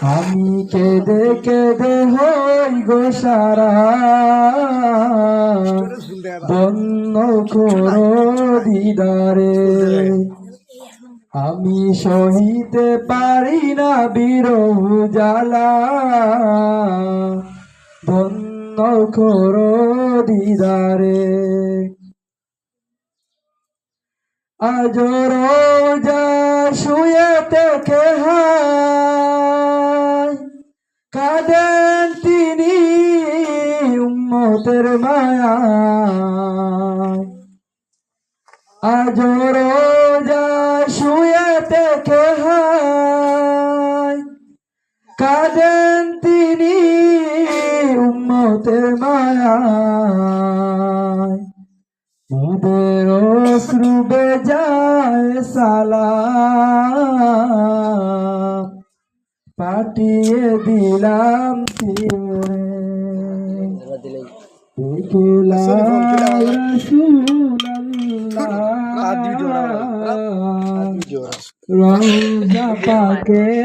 আমি কেঁদে কেঁদে হই গো সারা। বন্য করো দিদারে। আমি সহিতে পারি না বিরহ জ্বালা। বন্য করো দিদারে। আজ রোজা কাঁদেন তিনি উম্মতের মায়া। আজ রোজা শুয়ে থেকে কাঁদেন তিনি উম্মতের মায়া। উদের অশ্রু বেজায় সালাম। পাঠিয়ে দিলাম শিরে পাকে